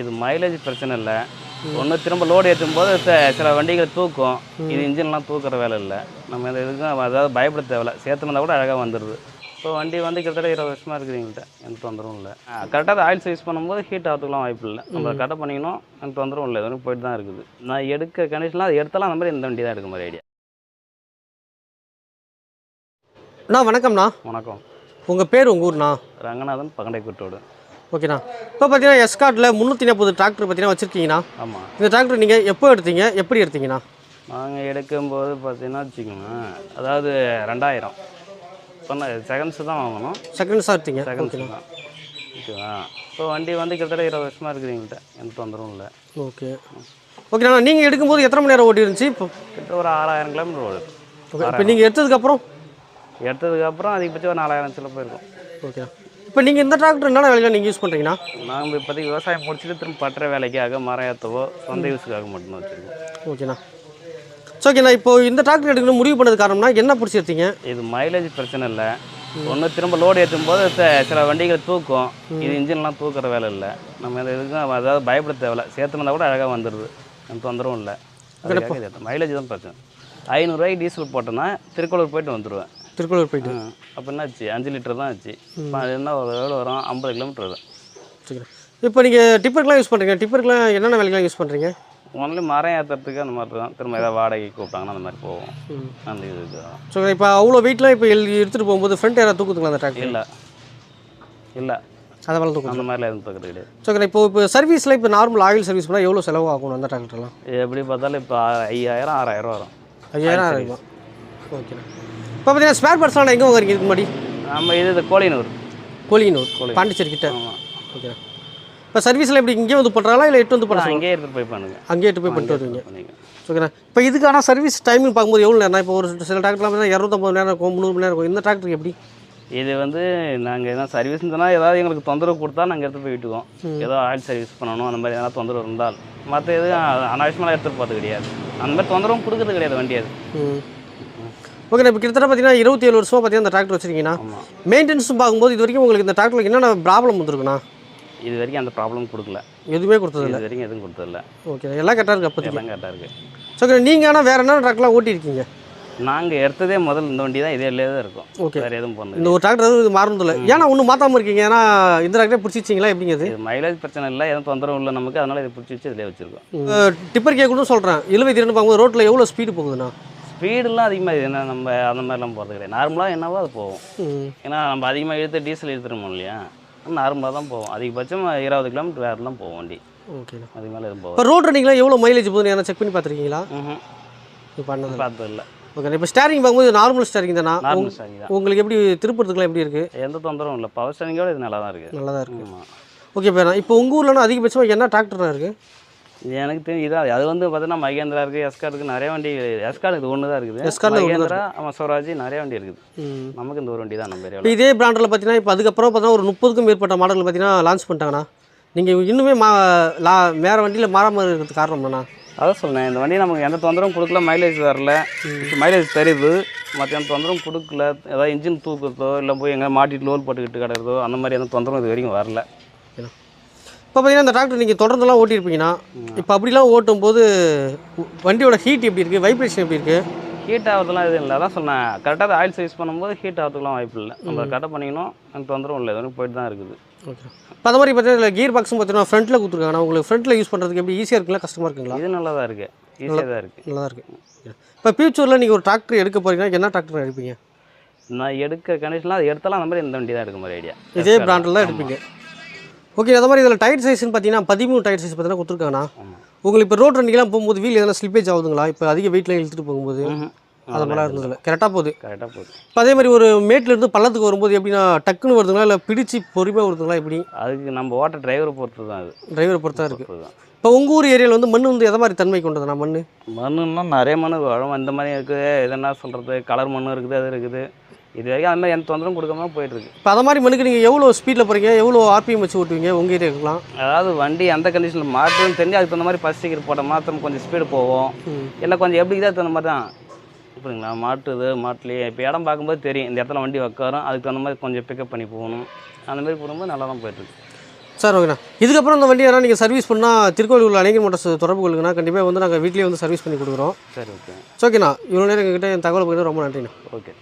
இது மைலேஜ் பிரச்சனை இல்லை. ஒன்று திரும்ப லோடு ஏற்றும் போது சில வண்டிகள் தூக்கும். இது இன்ஜின்லாம் தூக்குற வேலை இல்லை. நம்ம இந்த இதுக்கும் அதாவது பயப்பட தேவையில்ல. சேர்த்துனா கூட அழகாக வந்துடுது இப்போ வண்டி வந்து கிட்டத்தட்ட இருபது வருஷமாக இருக்குது எங்கள்கிட்ட எந்த தொந்தரவும் இல்லை. கரெக்டாக ஆயில் சர்வீஸ் பண்ணும்போது ஹீட் ஆகிறதுக்குலாம் வாய்ப்பு இல்லை. நம்ம கரெக்டாக பண்ணிக்கணும். எந்த தொந்தரவும் இல்லை. இது வரைக்கும் போயிட்டு தான் இருக்குது. நான் எடுக்க கண்டிஷன்லாம் அது எடுத்தாலும் அந்த மாதிரி இந்த வண்டி தான் எடுக்க மாதிரி ஐடியா அண்ணா வணக்கம்ண்ணா. வணக்கம். உங்கள் பேர் உங்கள் ஊர்ண்ணா? ரங்கநாதன் பகண்டை குட்டோடு ஓகேண்ணா. இப்போ பார்த்தீங்கன்னா எஸ்கார்ட்டில் முந்நூற்றி நாற்பது டிராக்டர் பார்த்தீங்கன்னா வச்சுருக்கீங்கண்ணா. ஆமாம் இந்த டிராக்டர் நீங்கள் எப்போ எடுத்தீங்க? எப்படி எடுத்தீங்கண்ணா? நாங்கள் எடுக்கும்போது பார்த்தீங்கன்னா வச்சுக்கோங்களேன் அதாவது ரெண்டாயிரம். சொன்ன செகண்ட்ஸ் தான் வாங்கணும். செகண்ட்ஸாக எடுத்தீங்க. செகண்ட்ஸ் தான். ஓகேவா? இப்போ வண்டி வந்து கிட்டத்தட்ட இருபது வருஷமாக இருக்குது எங்கள்கிட்ட. எந்த தொந்தரவும் இல்லை. ஓகே. ஓகேண்ணா நீங்கள் எடுக்கும்போது எத்தனை மணி நேரம் ஓடி இருந்துச்சு இப்போ கிட்ட ஒரு ஆறாயிரம் கிலோமீட்டர் ஓடுது. ஓகே இப்போ நீங்கள் எடுத்ததுக்கப்புறம்? எடுத்ததுக்கப்புறம் அதிகபட்சம் ஒரு நாலாயிரம் சில போயிருக்கும். ஓகே இப்போ நீங்கள் இந்த டிராக்டர் என்னென்ன வேலையில் நீங்கள் யூஸ் பண்ணுறீங்கண்ணா நாங்கள் இப்போதைக்கு விவசாயம் முடிச்சுட்டு திரும்ப பற்ற வேலைக்காக மரம் ஏற்றவோ சொந்த யூஸுக்காக மட்டும்தான் வச்சுருக்கோம். ஓகேண்ணா ஸோ ஓகேண்ணா இப்போ இந்த டிராக்டர் எடுக்கணும் முடிவு பண்ணது காரணம்னா என்ன பிடிச்சி எடுத்தீங்க? இது மைலேஜ் பிரச்சனை இல்லை. ஒன்று திரும்ப லோடு ஏற்றும் போது சில வண்டிகள் தூக்கும். இது இன்ஜின்லாம் தூக்குற வேலை இல்லை. நம்ம இந்த இதுக்கும் அதாவது பயப்பட தேவையில்ல. சேர்த்துனா கூட அழகாக வந்துடுது எந்த தொந்தரவும் இல்லை. மைலேஜ் தான் பிரச்சனை. ஐநூறுரூவாய்க்கு டீசல் போட்டோன்னா திருக்கோளூர் போயிட்டு வந்துடுவேன் திருக்கோளூர் போயிட்டு. அப்போ என்னாச்சு? அஞ்சு லிட்டர் தான் ஆச்சு. இப்போ அது என்ன ஒரு எவ்வளோ வரும்? ஐம்பது கிலோமீட்டர் வரும் சரிண்ணா இப்போ நீங்கள் டிப்பருக்குலாம் யூஸ் பண்ணுறீங்க டிப்பருக்குலாம் என்னென்ன வேலைக்கெலாம் யூஸ் பண்ணுறீங்க ஒன்லி மரம் ஏற்றுறதுக்கு அந்த மாதிரி தான். திரும்ப ஏதாவது வாடகை கூப்பிட்டாங்கன்னா அந்த மாதிரி போவோம். அந்த இதுக்கு தான். ஸோ இப்போ அவ்வளோ வெயிட்லாம் இப்போ எடுத்துகிட்டு போகும்போது ஃப்ரண்ட் யாராவது தூக்குதுங்களா அந்த டிராக்டர் இல்லை. இல்லை. அதை வேலை தூக்கும் அந்த மாதிரிலாம் எதுவும் தகுதி கிடையாது. ஸோ இப்போ இப்போ சர்வீஸில் இப்போ நார்மல் ஆயில் சர்வீஸ் பண்ணால் எவ்வளோ செலவு ஆகும் அந்த டிராக்டர்லாம் எப்படி பார்த்தாலும் இப்போ ஐயாயிரம் ஆறாயிரம் வரும். ஐயாயிரம் ஆயிரம் ஓகேண்ணா இப்போ பார்த்தீங்கன்னா ஸ்பேர் பார்ட்ஸ்லாம் எங்கே வாங்குறீங்க இதுக்கு முன்னாடி? நம்ம இது இந்த கோழினூர். கோழிங்கனூர் பாண்டிச்சேரி கிட்ட? ஆமாம் ஓகேண்ணா இப்போ சர்வீஸில் எப்படி இங்கே வந்து பண்ணுறாங்களா இல்லை எட்டு வந்து பண்ண அங்கேயே எடுத்துகிட்டு போய் பண்ணுங்க. அங்கேயே எட்டு போய் பண்ணிட்டு வருவீங்க. ஓகேண்ணா. இப்போ இதுக்கான சர்வீஸ் டைமிங் பார்க்கும்போது எவ்வளோ நேரம்? இப்போ ஒரு சில டிராக்டர்லாம் பார்த்தீங்கன்னா இரநூத்தம்பது நேரம் இருக்கும் முந்நூறு மணி நேரம் இருக்கும். இந்த டிராக்டருக்கு எப்படி? இது வந்து நாங்கள் எதாவது சர்வீஸ் இருந்ததுன்னா ஏதாவது எங்களுக்கு தொந்தரவு கொடுத்தா நாங்கள் எடுத்து போய் விட்டுக்குவோம். ஏதோ ஆயில் சர்வீஸ் பண்ணணும் அந்த மாதிரி எதனா தொந்தரவு இருந்தால். மற்ற எதுவும் அனாவசியமாக எடுத்துகிட்டு போகிறது கிடையாது. அந்த மாதிரி தொந்தரவும் கொடுக்கறது கிடையாது வண்டி அது. ஓகேண்ணா இப்போ கிட்டத்தட்ட பார்த்தீங்கன்னா இருபத்தி ஏழு வருஷமாக பார்த்தீங்கன்னா இந்த டிராக்டர் வச்சிருக்கீங்கன்னா ஆமாம் மெயின்டெனன்ஸும் பார்க்கும்போது இது வரைக்கும் உங்களுக்கு இந்த டிராக்டருக்கு என்னென்ன ப்ராப்ளம் வந்திருக்குண்ணா? இது வரைக்கும் அந்த ப்ராப்ளம் கொடுக்கல. எதுவுமே கொடுத்ததில்ல. இது வரைக்கும் எதுவும் கொடுத்ததில்ல. ஓகே எல்லாம் கரெக்டாக இருக்குது அப்போதைக்கு? எல்லாம் கரெக்டாக இருக்குது ஸோ ஓகே நீங்கள் ஆனால் வேறு என்ன டிராக்டர்லாம் ஓட்டியிருக்கீங்க? நாங்கள் எடுத்ததே முதல் இந்த வண்டி தான் இதே தான் இருக்கும். ஓகே வேறு எதுவும் பண்ணல. இந்த ஒரு டிராக்டர் எதுவும் இது மாறணுதில்ல ஏன்னா ஒன்றும் மாற்றாம இருக்கீங்க. ஏன்னா இந்த டிராக்டரே பிடிச்சிச்சிங்களா எப்படிங்க இது? இது மைலேஜ் பிரச்சனை இல்லை எதுவும் தொந்தரவு இல்லை நமக்கு. அதனால இதை பிடிச்சி வச்சு இதிலே வச்சுருக்கோம். டிப்பர் கே கூட சொல்கிறேன் இழுவை திறன் பார்க்கும்போது ரோட்டில் எவ்வளோ ஸ்பீடு போகுதுண்ணா? ஸ்பீடெல்லாம் அதிகமாக இது என்ன நம்ம அந்த மாதிரிலாம் போகிறது கிடையாது. நார்மலாக என்னவோ அது போகும். ஏன்னா நம்ம அதிகமாக இழுத்து டீசல் இழுத்துருமோ இல்லையா? நார்மலாக தான் போகும். அதிகபட்சம் இருபது கிலோமீட்டர் வேறு தான் போகும் வண்டி. ஓகேண்ணா. அதுக்கு மேலே எதுவும் போகும் இப்போ ரோட் ரன்னிங்லாம் எவ்வளோ மைலேஜ் போகுதுன்னு எதனா செக் பண்ணி பார்த்துருக்கீங்களா? ம் இப்போ பண்ணது பார்த்தது இல்லை ஓகே இப்போ ஸ்டேரிங் பார்க்கும்போது நார்மல் ஸ்டேரிங் தானா? நார்மல் ஸ்டாரிங் தான். உங்களுக்கு எப்படி திருப்பத்துக்குலாம் எப்படி இருக்குது எந்த தொந்தரவும் இல்லை. பவர் ஸ்டாரிங்கோட இது நல்லா தான் இருக்குது நல்லா தான் இருக்குது ஓகே இப்போ இப்போ உங்கள் ஊர்லனா அதிகபட்சமாக என்ன டிராக்டர் இருக்குது எனக்கு தெரியும் இதான் அது வந்து பார்த்தீங்கன்னா மகேந்திரா இருக்குது இருக்குது நிறைய வண்டி எஸ்கார்ட் இது ஒன்று தான் இருக்குது. தான் மகேந்திரா ஆமாம் ஸ்வராஜ் நிறைய வண்டி இருக்குது. நமக்கு இந்த ஒரு வண்டி தான் நம்ம ஏரியாவில். இதே பிராண்டில் பார்த்தீங்கன்னா இப்போ அதுக்கப்புறம் பார்த்தீங்கன்னா ஒரு முப்பதுக்கும் மேற்பட்ட மாடல் பார்த்தீங்கன்னா லான்ச் பண்ணிட்டாங்கண்ணா. நீங்கள் இன்னுமே மா லா வேறு வண்டியில் மாறாமல் இருக்கிறதுக்கு காரணம் என்னண்ணா? அதான் சொன்னேன் இந்த வண்டி நமக்கு எந்த தொந்தரவும் கொடுக்கல மைலேஜ் வரல. மைலேஜ் தெரியுது மற்ற எந்த தொந்தரவும் கொடுக்கல. ஏதாவது இன்ஜின் தூக்குறதோ இல்லை போய் எங்கே மாட்டிட்டு லோல் போட்டுக்கிட்டு கிடக்கிறதோ அந்த மாதிரி எந்த தொந்தரவும் இது வரைக்கும் வரல. இப்போ பார்த்தீங்கன்னா இந்த டிராக்டர் நீங்கள் தொடர்ந்துலாம் ஓட்டியிருப்பீங்கன்னா இப்போ அப்படிலாம் ஓட்டும் போது வண்டியோட ஹீட் எப்படி இருக்குது வைப்ரேஷன் எப்படி இருக்குது ஹீட் ஆகிறதுலாம் எதுவும் இல்லை. அதான் சொன்னேன். கரெக்டாக ஆயில் சர்வீஸ் பண்ணும்போது ஹீட் ஆகிறதுக்குலாம் வாய்ப்பு இல்லை. நம்ம கரெக்டாக பண்ணிக்கணும். எந்த தொந்தரவும் இல்லை. வரைக்கும் போயிட்டு தான் இருக்குது. ஓகே இப்போ அந்த மாதிரி பார்த்தீங்கன்னா கியர் பாக்ஸும் பார்த்தீங்கன்னா ஃப்ரண்ட்டில் கொடுத்துருக்காங்க. உங்களுக்கு ஃப்ரண்ட்டில் யூஸ் பண்ணுறதுக்கு எப்படி ஈஸியாக இருக்குங்களா? கஷ்டமாக இருக்குங்களா? இது நல்லா தான் இருக்குது ஈஸியாக தான் இருக்குது நல்லா தான் இருக்குது இப்போ ஃபியூச்சரில் நீங்கள் ஒரு டிராக்டர் எடுக்க போகிறீங்கன்னா என்ன டிராக்டர் எடுப்பீங்க? நான் எடுக்க கண்டிஷன்லாம் அது எடுத்தாலும் அந்த மாதிரி இந்த வண்டி தான் எடுக்க மாதிரி ஐடியா இதே பிராண்டில் தான் எடுப்பீங்க. ஓகே அதே மாதிரி இதில் டயர் சைஸ்னு பார்த்தீங்கன்னா பதிமூணு டயர் சைஸ் பார்த்தீங்கன்னா கொடுத்துருக்காங்கண்ணா. உங்களுக்கு இப்போ ரோட் ரன்னிங்லாம் போகும்போது வீல் எதனா ஸ்லிப்பேஜ் ஆகுதுங்களா? இப்போ அதிக வெயிட்டில் இழுத்துட்டு போகும்போது அது மாதிரிலாம் இருந்ததில்ல. கரெக்டாக போகுது. கரெக்டாக போகுது. இப்போ அதே மாதிரி ஒரு மேட்லேருந்து பள்ளத்துக்கு வரும்போது எப்படின்னா டக்குன்னு வருதுங்களா? இல்லை பிடிச்சி பொறுமையாக வருதுங்களா? எப்படி? அதுக்கு நம்ம ஓட்ட டிரைவரை பொறுத்து தான் அது. டிரைவரை பொறுத்தா இருக்குது தான் இப்போ உங்கள் ஊர் ஏரியாவில் வந்து மண் வந்து எதை மாதிரி தன்மை கொண்டதுண்ணா மண் மண்ணுன்னா நிறைய மண் வரும். இந்த மாதிரி இருக்குது. எதனா சொல்கிறது கலர் மண் இருக்குது அது இருக்குது. இது வரைக்கும் அந்த மாதிரி எந்த தொந்தரவும் கொடுக்காம போயிட்டுருக்கு. இப்போ அதை மாதிரி மண்ணுக்கு நீங்கள் எவ்வளோ ஸ்பீடில் போகிறீங்க எவ்வளோ ஆர்பிஎம் வச்சு ஓட்டுவீங்க? உங்கள் ஏரியாவுக்குலாம் அதாவது வண்டி எந்த கண்டிஷனில் மாட்டுன்னு தெரிஞ்சு அதுக்கு தகுந்த மாதிரி ஃபஸ்ட் ஸ்டிக்கர் போட்ட மாத்திரம் கொஞ்சம் ஸ்பீடு போவோம். இல்லை கொஞ்சம் எப்படி இதோ தகுந்த மாதிரி தான். புரியுங்களா மாட்டுது மாட்டுலேயே. இப்போ இடம் பார்க்கும்போது தெரியும். இந்த இடத்துல வண்டி உட்காரும் அதுக்கு தகுந்த மாதிரி கொஞ்சம் பிக்கப் பண்ணி போகணும். அந்த மாதிரி போகும்போது நல்லா தான் போயிட்டுருக்கு. சார் ஓகேண்ணா இதுக்கப்புறம் இந்த வண்டி யாராவது நீங்கள் சர்வீஸ் பண்ணால் திருக்கோவில் உள்ள அணைகர் மோட்டர்ஸ் தொடர்பு கொள்ளுங்கண்ணா கண்டிப்பாக வந்து நாங்கள் வீட்லேயே வந்து சர்வீஸ் பண்ணி கொடுக்குறோம். சரி ஓகே ஓகேண்ணா இவ்வளோ நேரம் எங்ககிட்ட என் தகவல் பகிர்ந்து ரொம்ப நன்றிண்ணா. ஓகே